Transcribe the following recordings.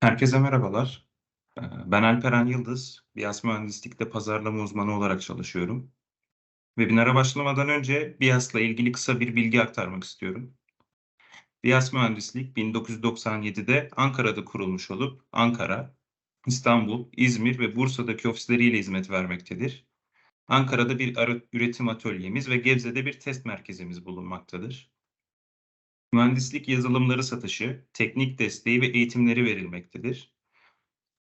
Herkese merhabalar. Eee, Ben Alperen Yıldız. BİAS Mühendislik'te pazarlama uzmanı olarak çalışıyorum. Webinara başlamadan önce BİAS'la ilgili kısa bir bilgi aktarmak istiyorum. BİAS Mühendislik 1997'de Ankara'da kurulmuş olup Ankara, İstanbul, İzmir ve Bursa'daki ofisleriyle hizmet vermektedir. Ankara'da bir üretim atölyemiz ve Gebze'de bir test merkezimiz bulunmaktadır. Mühendislik yazılımları satışı, teknik desteği ve eğitimleri verilmektedir.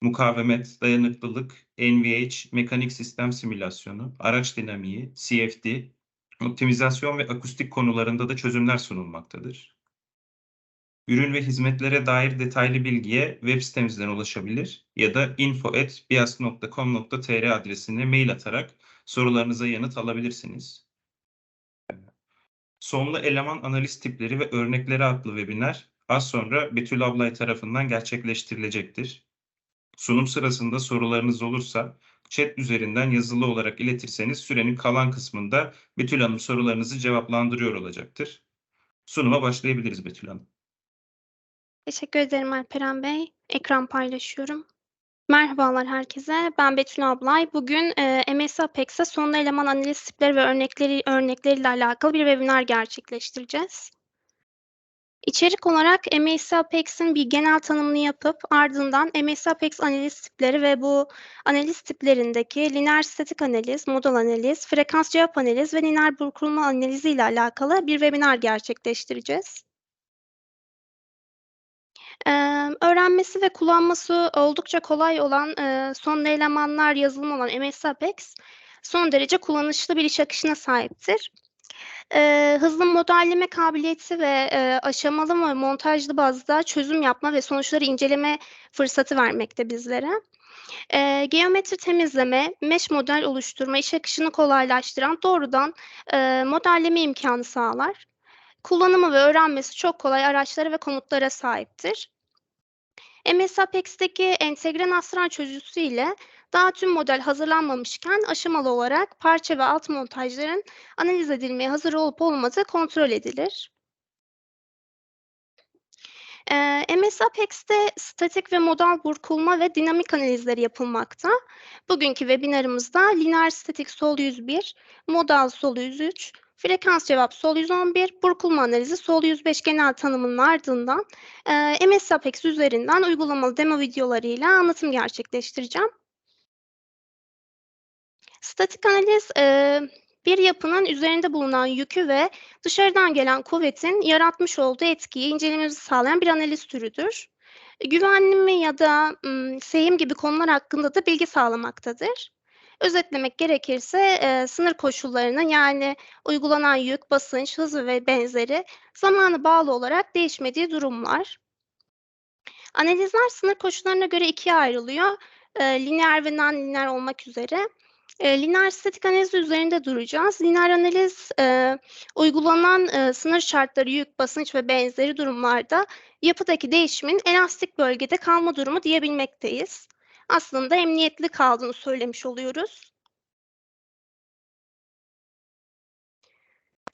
Mukavemet, dayanıklılık, NVH, mekanik sistem simülasyonu, araç dinamiği, CFD, optimizasyon ve akustik konularında da çözümler sunulmaktadır. Ürün ve hizmetlere dair detaylı bilgiye web sitemizden ulaşabilir ya da info.bias.com.tr adresine mail atarak sorularınıza yanıt alabilirsiniz. Sonlu eleman analiz tipleri ve örnekleri adlı webinar az sonra Betül Ablay tarafından gerçekleştirilecektir. Sunum sırasında sorularınız olursa chat üzerinden yazılı olarak iletirseniz sürenin kalan kısmında Betül Hanım sorularınızı cevaplandırıyor olacaktır. Sunuma başlayabiliriz Betül Hanım. Teşekkür ederim Alperen Bey. Ekran paylaşıyorum. Merhabalar herkese. Ben Betül Ablay. Bugün e, MS Apex'e sonlu eleman analiz tipleri ve örnekleri örnekleriyle alakalı bir webinar gerçekleştireceğiz. İçerik olarak MS Apex'in bir genel tanımını yapıp ardından MS Apex analiz tipleri ve bu analiz tiplerindeki lineer statik analiz, model analiz, frekans cevap analiz ve lineer burkulma analizi ile alakalı bir webinar gerçekleştireceğiz. Eee, öğrenmesi ve kullanması oldukça kolay olan, eee, sonlu elemanlar yazılımı olan MS Apex son derece kullanışlı bir iş akışına sahiptir. Eee, hızlı modelleme kabiliyeti ve, eee, aşamalı ve montajlı bazda çözüm yapma ve sonuçları inceleme fırsatı vermekte bizlere. Eee, geometri temizleme, mesh model oluşturma, iş akışını kolaylaştıran doğrudan, eee, modelleme imkânı sağlar. Kullanımı ve öğrenmesi çok kolay araçlara ve komutlara sahiptir. MS Apex'teki entegre nastran çözücüsü ile daha tüm model hazırlanmamışken aşamalı olarak parça ve alt montajların analiz edilmeye hazır olup olmadığı kontrol edilir. Eee, MS Apex'te statik ve modal burkulma ve dinamik analizleri yapılmakta. Bugünkü webinarımızda lineer statik sol 101, modal sol 103, frekans cevap sol 111, burkulma analizi sol 105 genel tanımının ardından eee, MS Apex üzerinden uygulamalı demo videolarıyla anlatım gerçekleştireceğim. Statik analiz eee, bir yapının üzerinde bulunan yükü ve dışarıdan gelen kuvvetin yaratmış olduğu etkiyi incelememizi sağlayan bir analiz türüdür. Güvenli ya da ım, seyim gibi konular hakkında da bilgi sağlamaktadır. Özetlemek gerekirse eee, sınır koşullarının yani uygulanan yük, basınç, hız ve benzeri zamana bağlı olarak değişmediği durumlar. Analizler sınır koşullarına göre ikiye ayrılıyor. Eee, lineer ve non-lineer olmak üzere. Eee, lineer statik analiz üzerinde duracağız. Lineer analiz eee, uygulanan eee, sınır şartları, yük, basınç ve benzeri durumlarda yapıdaki değişimin elastik bölgede kalma durumu diyebilmekteyiz. Aslında emniyetli kaldığını söylemiş oluyoruz.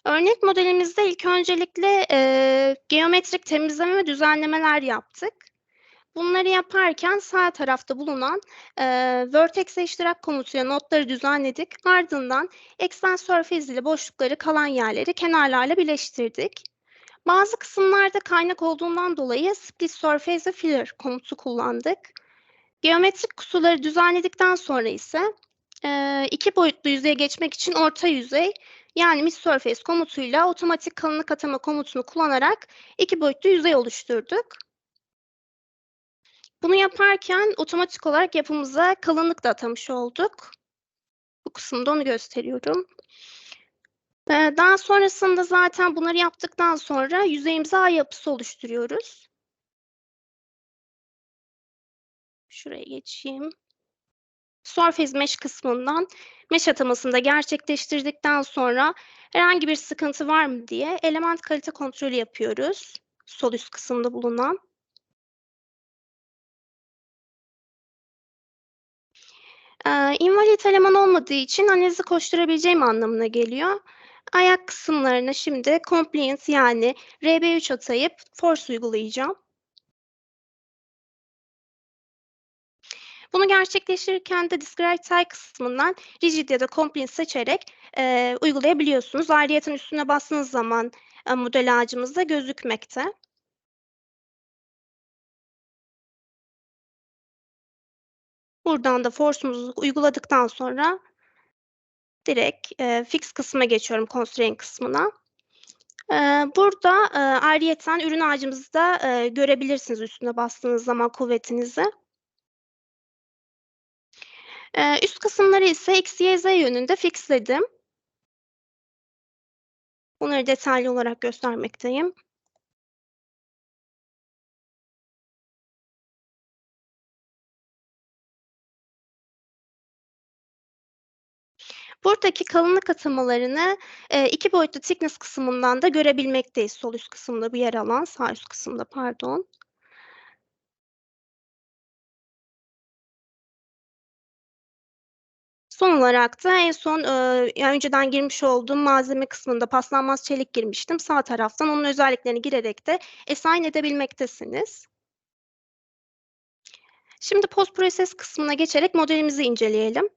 Örnek modelimizde ilk öncelikle eee, geometrik temizleme ve düzenlemeler yaptık. Bunları yaparken sağ tarafta bulunan eee vertex iştirak komutuyla notları düzenledik. Ardından extend surface ile boşlukları kalan yerleri kenarlarla birleştirdik. Bazı kısımlarda kaynak olduğundan dolayı split surface ve filler komutu kullandık. Geometrik kusurları düzenledikten sonra ise eee, iki boyutlu yüzeye geçmek için orta yüzey yani mid surface komutuyla otomatik kalınlık atama komutunu kullanarak iki boyutlu yüzey oluşturduk. Bunu yaparken otomatik olarak yapımıza kalınlık da atamış olduk. Bu kısımda onu gösteriyorum. Eee, daha sonrasında zaten bunları yaptıktan sonra yüzeyimize ağ yapısı oluşturuyoruz. Şuraya geçeyim. Surface Mesh kısmından mesh atamasını da gerçekleştirdikten sonra herhangi bir sıkıntı var mı diye element kalite kontrolü yapıyoruz. Sol üst kısımda bulunan. Eee, invalid eleman olmadığı için analizi koşturabileceğim anlamına geliyor. Ayak kısımlarına şimdi compliance yani RB3 atayıp force uygulayacağım. Bunu gerçekleştirirken de Describe Type kısmından Rigid ya da Complete seçerek e, uygulayabiliyorsunuz. Ayrıyeten üstüne bastığınız zaman e, model ağacımızda gözükmekte. Buradan da force'umuzu uyguladıktan sonra direkt e, fix kısmına geçiyorum, constraint kısmına. E, burada e, ayrıyeten ürün ağacımızda e, görebilirsiniz üstüne bastığınız zaman kuvvetinizi. E, üst kısımları ise x, y, z yönünde fixledim. Bunları detaylı olarak göstermekteyim. Buradaki kalınlık atamalarını e, iki boyutlu thickness kısmından da görebilmekteyiz. Sol üst kısımda bir yer alan, sağ üst kısımda pardon. Son olarak da en son e, önceden girmiş olduğum malzeme kısmında paslanmaz çelik girmiştim. Sağ taraftan onun özelliklerini girerek de assign edebilmektesiniz. Şimdi post process kısmına geçerek modelimizi inceleyelim.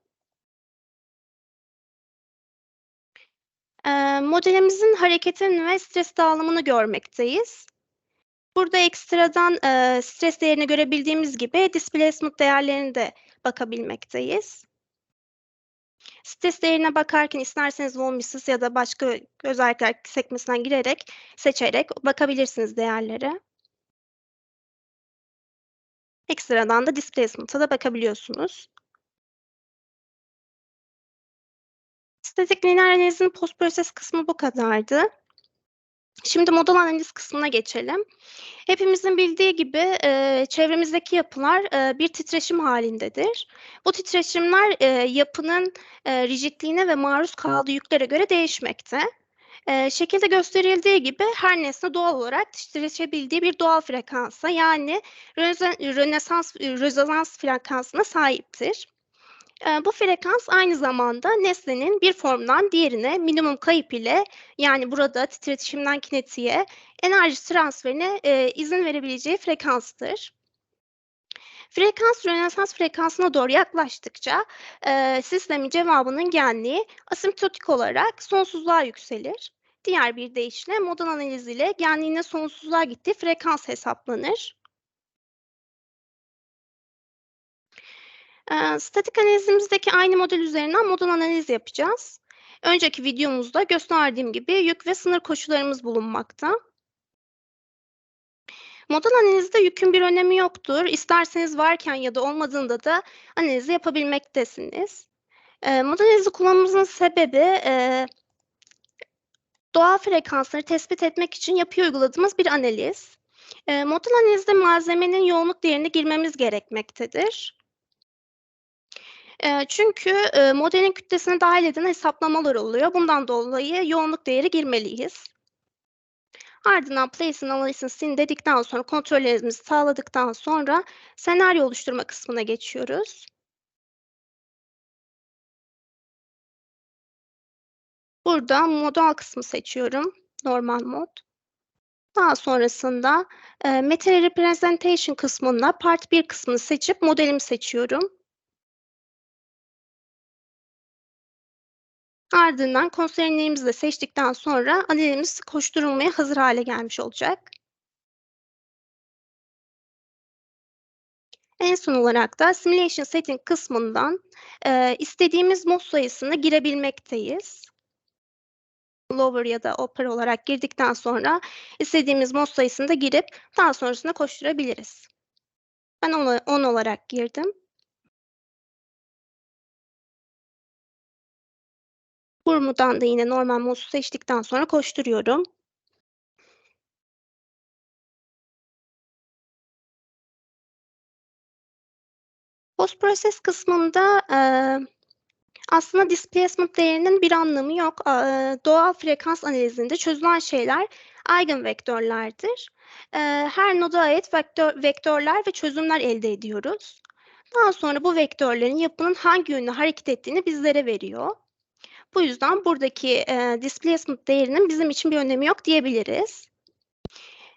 E, modelimizin hareketini ve stres dağılımını görmekteyiz. Burada ekstradan e, stres değerini görebildiğimiz gibi displacement değerlerini de bakabilmekteyiz. Stres değerine bakarken isterseniz Volmisys ya da başka özellikler sekmesinden girerek, seçerek bakabilirsiniz değerlere. Ekstradan da displacement'a da bakabiliyorsunuz. Statik lineer analizin post proses kısmı bu kadardı. Şimdi model analiz kısmına geçelim. Hepimizin bildiği gibi e, çevremizdeki yapılar e, bir titreşim halindedir. Bu titreşimler e, yapının e, rigidliğine ve maruz kaldığı yüklere göre değişmekte. E, şekilde gösterildiği gibi her nesne doğal olarak titreşebildiği bir doğal frekansa yani rönesans, rezonans frekansına sahiptir. Bu frekans aynı zamanda nesnenin bir formdan diğerine minimum kayıp ile yani burada titreşimden kinetiğe enerji transferine izin verebileceği frekanstır. Frekans rönesans frekansına doğru yaklaştıkça e, sistemin cevabının genliği asimptotik olarak sonsuzluğa yükselir. Diğer bir deyişle model analiziyle genliğine sonsuzluğa gittiği frekans hesaplanır. Statik analizimizdeki aynı model üzerinden model analiz yapacağız. Önceki videomuzda gösterdiğim gibi yük ve sınır koşullarımız bulunmakta. Model analizde yükün bir önemi yoktur. İsterseniz varken ya da olmadığında da analizi yapabilmektesiniz. E, model analizi kullanmamızın sebebi e, doğal frekansları tespit etmek için yapıya uyguladığımız bir analiz. E, model analizde malzemenin yoğunluk değerini girmemiz gerekmektedir çünkü modelin kütlesine dahil eden hesaplamalar oluyor. Bundan dolayı yoğunluk değeri girmeliyiz. Ardından place analysis'in dedikten sonra kontrollerimizi sağladıktan sonra senaryo oluşturma kısmına geçiyoruz. Burada model kısmı seçiyorum. Normal mod. Daha sonrasında e, Material Representation kısmında Part 1 kısmını seçip modelimi seçiyorum. Ardından konseynlerimizi de seçtikten sonra analizimiz koşturulmaya hazır hale gelmiş olacak. En son olarak da Simulation Setting kısmından e, istediğimiz mod sayısını girebilmekteyiz. Lower ya da Upper olarak girdikten sonra istediğimiz mod sayısını da girip daha sonrasında koşturabiliriz. Ben 10 olarak girdim. Kurumudan da yine normal modu seçtikten sonra koşturuyorum. Post process kısmında e, aslında displacement değerinin bir anlamı yok. E, doğal frekans analizinde çözülen şeyler eigenvektörlerdir. E, her noda ait vektör, vektörler ve çözümler elde ediyoruz. Daha sonra bu vektörlerin yapının hangi yönde hareket ettiğini bizlere veriyor. Bu yüzden buradaki e, displacement değerinin bizim için bir önemi yok diyebiliriz.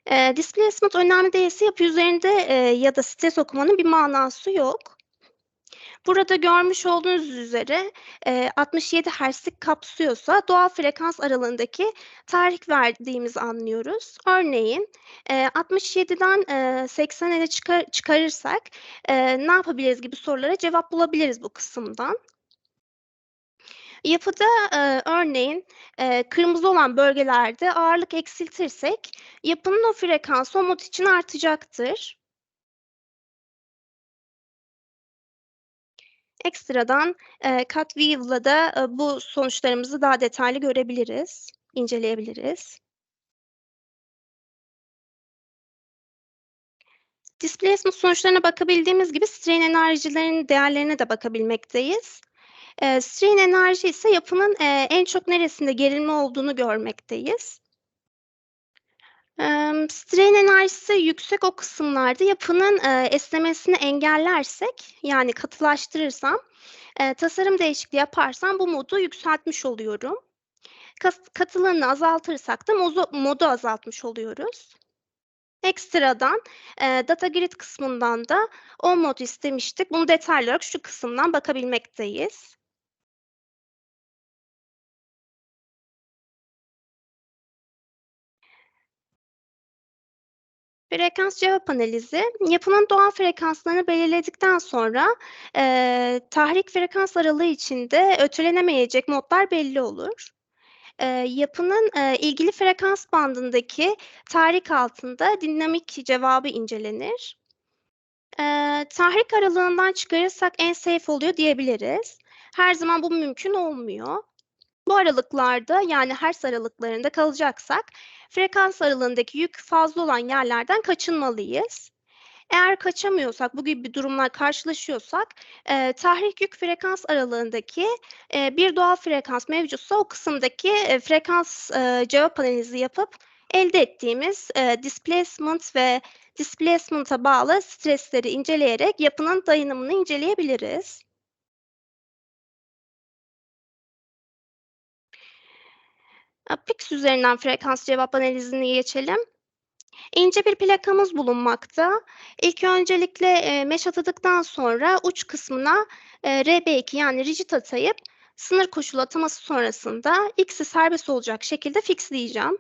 E, displacement önemli değilse yapı üzerinde e, ya da stres okumanın bir manası yok. Burada görmüş olduğunuz üzere e, 67 Hz'lik kapsıyorsa doğal frekans aralığındaki tarih verdiğimizi anlıyoruz. Örneğin e, 67'den e, 80'e çıkar, çıkarırsak e, ne yapabiliriz gibi sorulara cevap bulabiliriz bu kısımdan. Yapıda e, örneğin e, kırmızı olan bölgelerde ağırlık eksiltirsek yapının o frekansı o için artacaktır. Ekstradan e, CutView'la da e, bu sonuçlarımızı daha detaylı görebiliriz, inceleyebiliriz. Displacement sonuçlarına bakabildiğimiz gibi strain enerjilerin değerlerine de bakabilmekteyiz. E, strain enerji ise yapının e, en çok neresinde gerilme olduğunu görmekteyiz. E, strain enerjisi yüksek o kısımlarda yapının e, esnemesini engellersek yani katılaştırırsam e, tasarım değişikliği yaparsam bu modu yükseltmiş oluyorum. Kas, katılığını azaltırsak da modu, modu azaltmış oluyoruz. Ekstradan e, data grid kısmından da o mod istemiştik. Bunu detaylı olarak şu kısımdan bakabilmekteyiz. Frekans cevap analizi, yapının doğal frekanslarını belirledikten sonra e, tahrik frekans aralığı içinde ötelenemeyecek modlar belli olur. E, yapının e, ilgili frekans bandındaki tahrik altında dinamik cevabı incelenir. E, tahrik aralığından çıkarırsak en safe oluyor diyebiliriz. Her zaman bu mümkün olmuyor. Bu aralıklarda yani hertz aralıklarında kalacaksak frekans aralığındaki yük fazla olan yerlerden kaçınmalıyız. Eğer kaçamıyorsak, bu gibi durumlar karşılaşıyorsak, e, tahrik yük frekans aralığındaki e, bir doğal frekans mevcutsa o kısımdaki e, frekans e, cevap analizi yapıp elde ettiğimiz e, displacement ve displacement'a bağlı stresleri inceleyerek yapının dayanımını inceleyebiliriz. Pix üzerinden frekans cevap analizini geçelim. İnce bir plakamız bulunmakta. İlk öncelikle e, mesh atadıktan sonra uç kısmına e, RB2 yani rigid atayıp sınır koşulu ataması sonrasında x'i serbest olacak şekilde fixleyeceğim.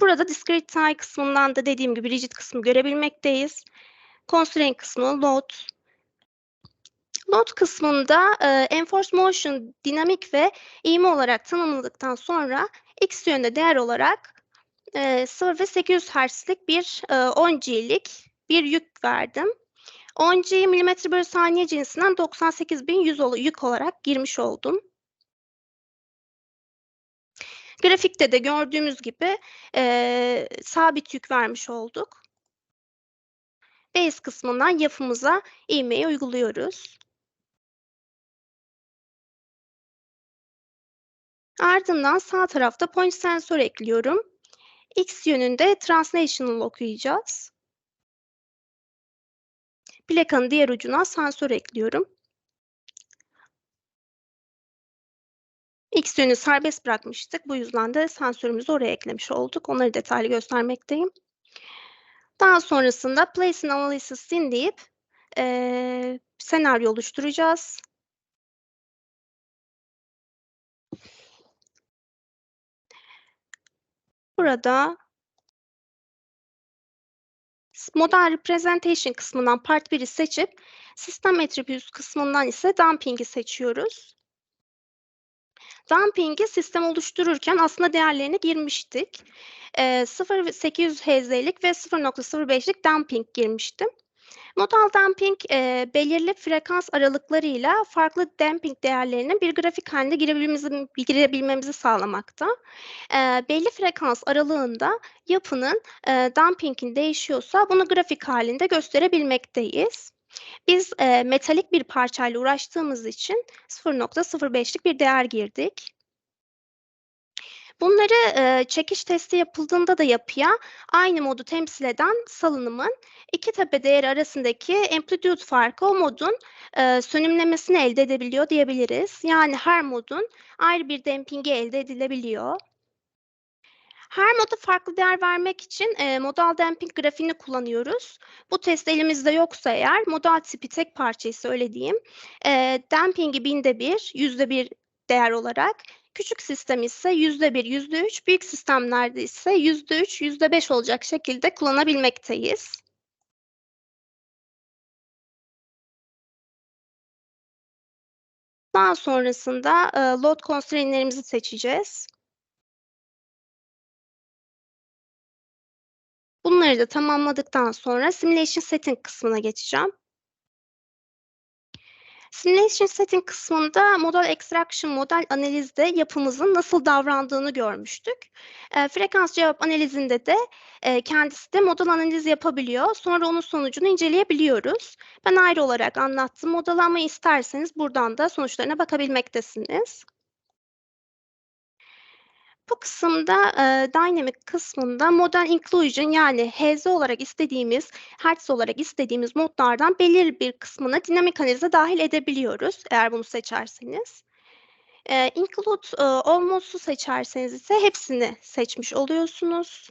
Burada discrete tie kısmından da dediğim gibi rigid kısmı görebilmekteyiz. Constraint kısmı load, Load kısmında e, Enforce Motion dinamik ve ivme olarak tanımladıktan sonra x yönde değer olarak e, 0 ve 800 Hz'lik bir e, 10G'lik bir yük verdim. 10G milimetre bölü saniye cinsinden 98.100 yük olarak girmiş oldum. Grafikte de gördüğümüz gibi e, sabit yük vermiş olduk. Base kısmından yapımıza ivmeyi uyguluyoruz. Ardından sağ tarafta point sensör ekliyorum. X yönünde translational okuyacağız. Plakanın diğer ucuna sensör ekliyorum. X yönü serbest bırakmıştık. Bu yüzden de sensörümüzü oraya eklemiş olduk. Onları detaylı göstermekteyim. Daha sonrasında place analysis deyip e, senaryo oluşturacağız. Burada Model Representation kısmından Part 1'i seçip System Attributes kısmından ise Dumping'i seçiyoruz. Dumping'i sistem oluştururken aslında değerlerini girmiştik. E, 0.800 Hz'lik ve 0.05'lik dumping girmiştim. Modal damping e, belirli frekans aralıklarıyla farklı damping değerlerinin bir grafik halinde girebilmemizi, girebilmemizi sağlamakta. E, belli frekans aralığında yapının e, dampingin değişiyorsa bunu grafik halinde gösterebilmekteyiz. Biz e, metalik bir parçayla uğraştığımız için 0.05'lik bir değer girdik. Bunları e, çekiş testi yapıldığında da yapıya aynı modu temsil eden salınımın iki tepe değeri arasındaki amplitude farkı o modun e, sönümlemesini elde edebiliyor diyebiliriz. Yani her modun ayrı bir dampingi elde edilebiliyor. Her moda farklı değer vermek için e, modal damping grafiğini kullanıyoruz. Bu test elimizde yoksa eğer modal tipi tek parçaysa öyle diyeyim. E, dampingi binde bir, yüzde bir değer olarak. Küçük sistem ise yüzde bir, yüzde üç, büyük sistemlerde ise yüzde üç, yüzde beş olacak şekilde kullanabilmekteyiz. Daha sonrasında e, load constraint'lerimizi seçeceğiz. Bunları da tamamladıktan sonra Simulation Setting kısmına geçeceğim. Simulation Setting kısmında Model Extraction, model analizde yapımızın nasıl davrandığını görmüştük. E, frekans cevap analizinde de e, kendisi de model analiz yapabiliyor. Sonra onun sonucunu inceleyebiliyoruz. Ben ayrı olarak anlattım. Modellanmayı isterseniz buradan da sonuçlarına bakabilmektesiniz. Bu kısımda e, Dynamic kısmında Model Inclusion yani HZ olarak istediğimiz, Hertz olarak istediğimiz modlardan belirli bir kısmını dinamik analize dahil edebiliyoruz eğer bunu seçerseniz. E, include e, Almost'u seçerseniz ise hepsini seçmiş oluyorsunuz.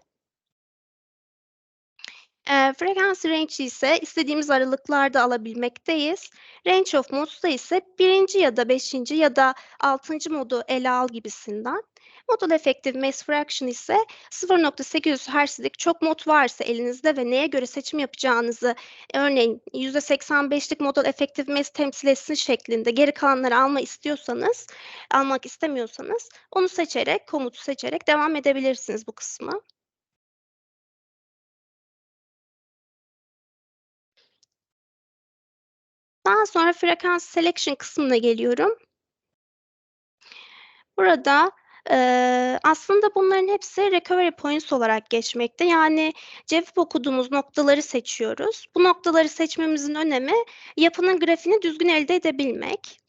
E, frequency range ise istediğimiz aralıklarda alabilmekteyiz. Range of mods'ta ise birinci ya da beşinci ya da altıncı modu ele al gibisinden. Model Effective Mass Fraction ise 0.800 Hz'lik çok mod varsa elinizde ve neye göre seçim yapacağınızı örneğin %85'lik Model Effective Mass temsil etsin şeklinde geri kalanları alma istiyorsanız, almak istemiyorsanız onu seçerek, komutu seçerek devam edebilirsiniz bu kısmı. Daha sonra frekans selection kısmına geliyorum. Burada Eee, aslında bunların hepsi recovery points olarak geçmekte. Yani cevap okuduğumuz noktaları seçiyoruz. Bu noktaları seçmemizin önemi yapının grafiğini düzgün elde edebilmek.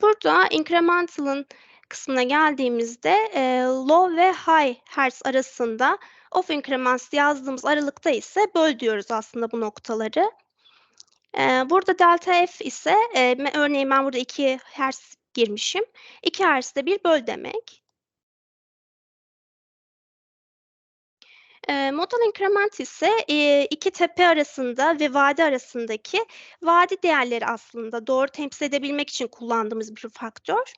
Burada incremental'ın kısmına geldiğimizde e, low ve high hertz arasında of increments yazdığımız aralıkta ise böl diyoruz aslında bu noktaları. Burada delta F ise, örneğin ben burada 2 Hz girmişim. 2 Hz'de bir böl demek. Eee, modal increment ise, 2 tepe arasında ve vadi arasındaki vadi değerleri aslında doğru temsil edebilmek için kullandığımız bir faktör.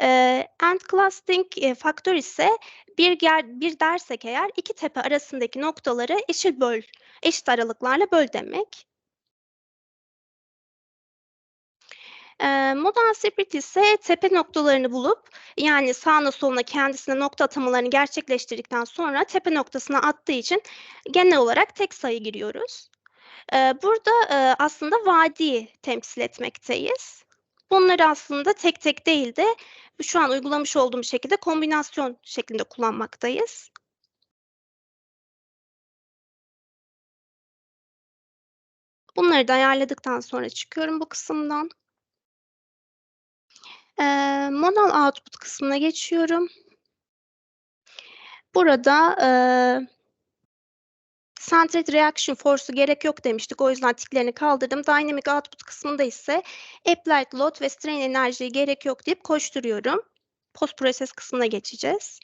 Eee, end clustering, faktör ise bir ger bir dersek eğer 2 tepe arasındaki noktaları eşit böl eşit aralıklarla böl demek. Modal split ise tepe noktalarını bulup yani sağına soluna kendisine nokta atamalarını gerçekleştirdikten sonra tepe noktasına attığı için genel olarak tek sayı giriyoruz. Burada, aslında vadiyi temsil etmekteyiz. Bunları aslında tek tek değil de şu an uygulamış olduğum şekilde kombinasyon şeklinde kullanmaktayız. Bunları da ayarladıktan sonra çıkıyorum bu kısımdan. Eee, modal output kısmına geçiyorum. Burada, eee centered reaction force'u gerek yok demiştik. O yüzden tiklerini kaldırdım. Dynamic output kısmında ise applied load ve strain enerjiye gerek yok deyip koşturuyorum. Post process kısmına geçeceğiz.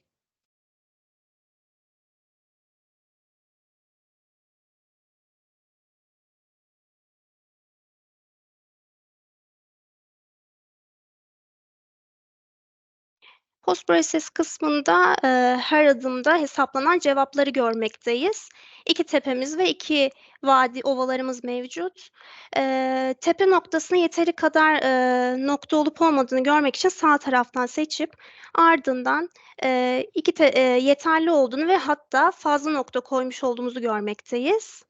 Post process kısmında, eee, her adımda hesaplanan cevapları görmekteyiz. 2 tepemiz ve 2 vadi ovalarımız mevcut. Eee, tepe noktasına yeteri kadar, eee, nokta olup olmadığını görmek için sağ taraftan seçip ardından, eee, 2 te eee, yeterli olduğunu ve hatta fazla nokta koymuş olduğumuzu görmekteyiz.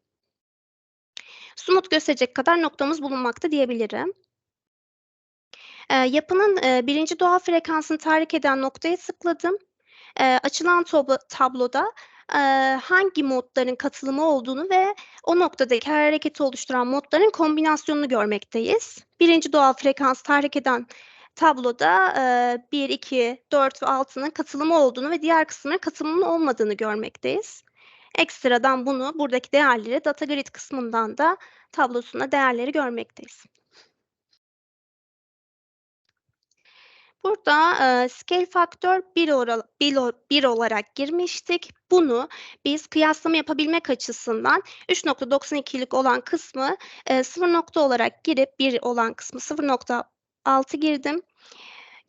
Somut gösterecek kadar noktamız bulunmakta diyebilirim. Eee, yapının, eee, 1. doğal frekansını tahrik eden noktaya tıkladım. Eee, açılan toblo tabloda, eee, hangi modların katılımı olduğunu ve o noktadaki her hareketi oluşturan modların kombinasyonunu görmekteyiz. 1. doğal frekans tahrik eden tabloda, eee, 1, 2, 4 ve 6'nın katılımı olduğunu ve diğer kısımların katılımının olmadığını görmekteyiz. Ekstradan bunu buradaki değerleri data grid kısmından da tablosunda değerleri görmekteyiz. Burada e, scale faktör 1, oral, 1, 1 olarak girmiştik. Bunu biz kıyaslama yapabilmek açısından 3.92'lik olan kısmı e, 0 nokta olarak girip 1 olan kısmı 0.6 girdim.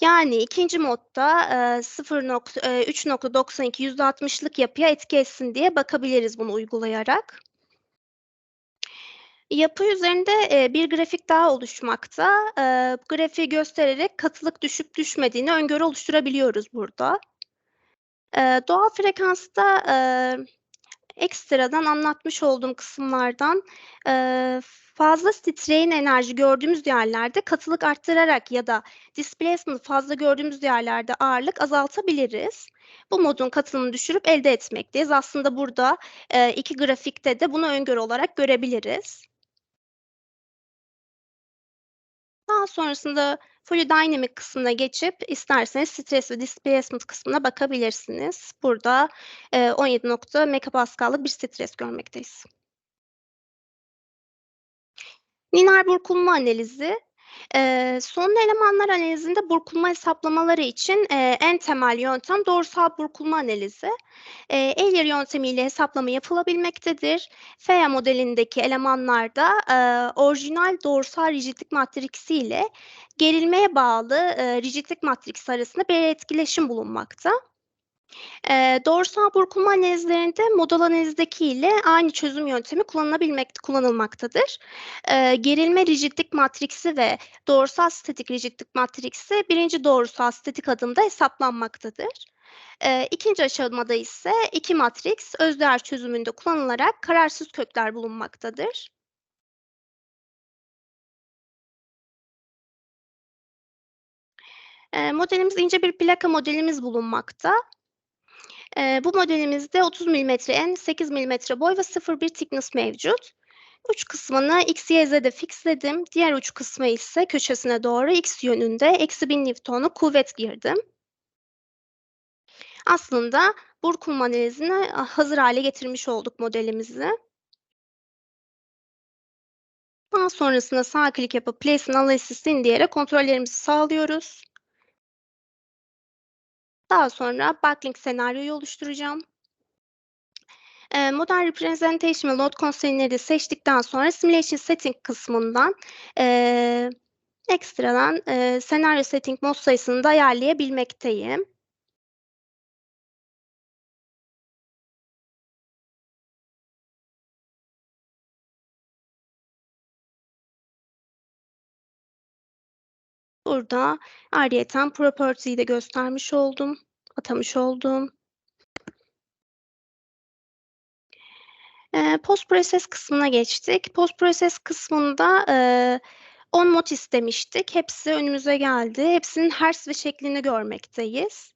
Yani ikinci modda 0 nokta, e, 3.92 %60'lık yapıya etki etsin diye bakabiliriz bunu uygulayarak. Yapı üzerinde e, bir grafik daha oluşmakta. E, grafiği göstererek katılık düşüp düşmediğini öngörü oluşturabiliyoruz burada. E, doğal frekansta e, ekstradan anlatmış olduğum kısımlardan e, fazla titreyin enerji gördüğümüz yerlerde katılık arttırarak ya da displacement fazla gördüğümüz yerlerde ağırlık azaltabiliriz. Bu modun katılımını düşürüp elde etmekteyiz. Aslında burada e, iki grafikte de bunu öngörü olarak görebiliriz. Daha sonrasında Fluid Dynamic kısmına geçip isterseniz stres ve displacement kısmına bakabilirsiniz. Burada e, 17 nokta megapascal'lık bir stres görmekteyiz. Lineer burkulma analizi. E, son elemanlar analizinde burkulma hesaplamaları için e, en temel yöntem doğrusal burkulma analizi. E, Euler yöntemiyle hesaplama yapılabilmektedir. FEA modelindeki elemanlarda e, orijinal doğrusal rigidlik matriksi ile gerilmeye bağlı e, rigidlik matriksi arasında bir etkileşim bulunmakta. E, doğrusal burkulma analizlerinde model analizdeki ile aynı çözüm yöntemi kullanılabilmek, kullanılmaktadır. E, gerilme rigidlik matriksi ve doğrusal statik rigidlik matriksi birinci doğrusal statik adımda hesaplanmaktadır. E, ikinci aşamada ise iki matriks özdeğer çözümünde kullanılarak kararsız kökler bulunmaktadır. Modelimiz ince bir plaka modelimiz bulunmakta. E, bu modelimizde 30 mm en, 8 mm boy ve 0,1 thickness mevcut. Uç kısmını x, y, z'de fixledim. Diğer uç kısmı ise köşesine doğru x yönünde eksi 1000 Newton'u kuvvet girdim. Aslında burkulma analizini hazır hale getirmiş olduk modelimizi. Daha sonrasında sağ klik yapıp Place Analysis'in diyerek kontrollerimizi sağlıyoruz. Daha sonra backlink senaryoyu oluşturacağım. Modern Representation ve Load Constraint'leri seçtikten sonra Simulation Setting kısmından e, ekstradan e, senaryo setting mod sayısını da ayarlayabilmekteyim. Burada ayrıyeten property'yi de göstermiş oldum, atamış oldum. E, post process kısmına geçtik. Post process kısmında e, on mod istemiştik. Hepsi önümüze geldi. Hepsinin hertz ve şeklini görmekteyiz.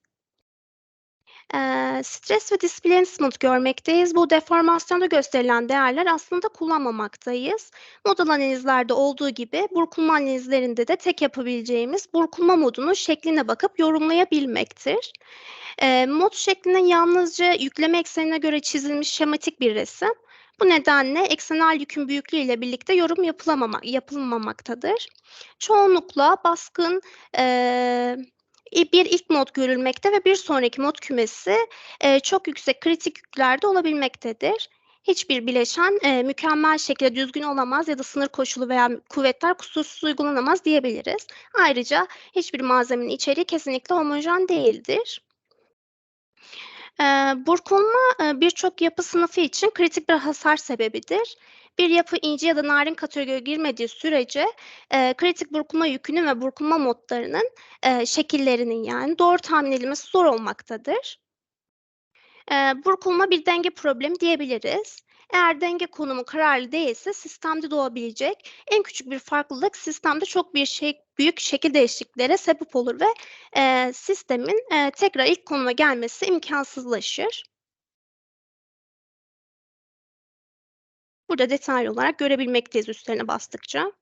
E, stres ve displacement görmekteyiz. Bu deformasyonda gösterilen değerler aslında kullanmamaktayız. Model analizlerde olduğu gibi burkulma analizlerinde de tek yapabileceğimiz burkulma modunun şekline bakıp yorumlayabilmektir. E, mod şeklinin yalnızca yükleme eksenine göre çizilmiş şematik bir resim. Bu nedenle eksenel yükün büyüklüğü ile birlikte yorum yapılamama, yapılmamaktadır. Çoğunlukla baskın e, bir ilk mod görülmekte ve bir sonraki mod kümesi e, çok yüksek kritik yüklerde olabilmektedir. Hiçbir bileşen e, mükemmel şekilde düzgün olamaz ya da sınır koşulu veya kuvvetler kusursuz uygulanamaz diyebiliriz. Ayrıca hiçbir malzemenin içeriği kesinlikle homojen değildir. Burkulma birçok yapı sınıfı için kritik bir hasar sebebidir. Bir yapı ince ya da narin kategoriye girmediği sürece e, kritik burkulma yükünün ve burkulma modlarının e, şekillerinin yani doğru tahmin edilmesi zor olmaktadır. E, burkulma bir denge problemi diyebiliriz. Eğer denge konumu kararlı değilse sistemde doğabilecek en küçük bir farklılık sistemde çok bir şey büyük şekil değişikliklere sebep olur ve e, sistemin e, tekrar ilk konuma gelmesi imkansızlaşır. Burada detaylı olarak görebilmekteyiz üstlerine bastıkça.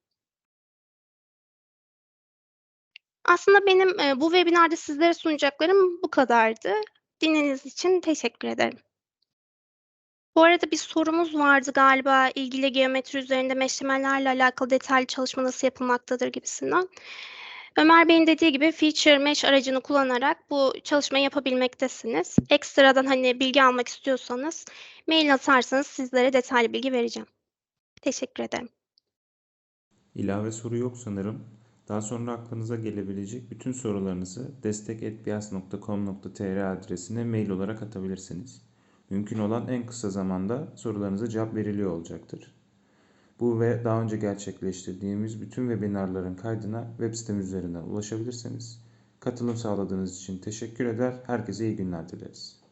Aslında benim bu webinarda sizlere sunacaklarım bu kadardı. Dinlediğiniz için teşekkür ederim. Bu arada bir sorumuz vardı galiba ilgili geometri üzerinde meşlemelerle alakalı detaylı çalışma nasıl yapılmaktadır gibisinden. Ömer Bey'in dediği gibi Feature Mesh aracını kullanarak bu çalışmayı yapabilmektesiniz. Ekstradan hani bilgi almak istiyorsanız mail atarsanız sizlere detaylı bilgi vereceğim. Teşekkür ederim. İlave soru yok sanırım. Daha sonra aklınıza gelebilecek bütün sorularınızı destek.bias.com.tr adresine mail olarak atabilirsiniz. Mümkün olan en kısa zamanda sorularınıza cevap veriliyor olacaktır. Bu ve daha önce gerçekleştirdiğimiz bütün webinarların kaydına web sitemiz üzerinden ulaşabilirsiniz. Katılım sağladığınız için teşekkür eder. Herkese iyi günler dileriz.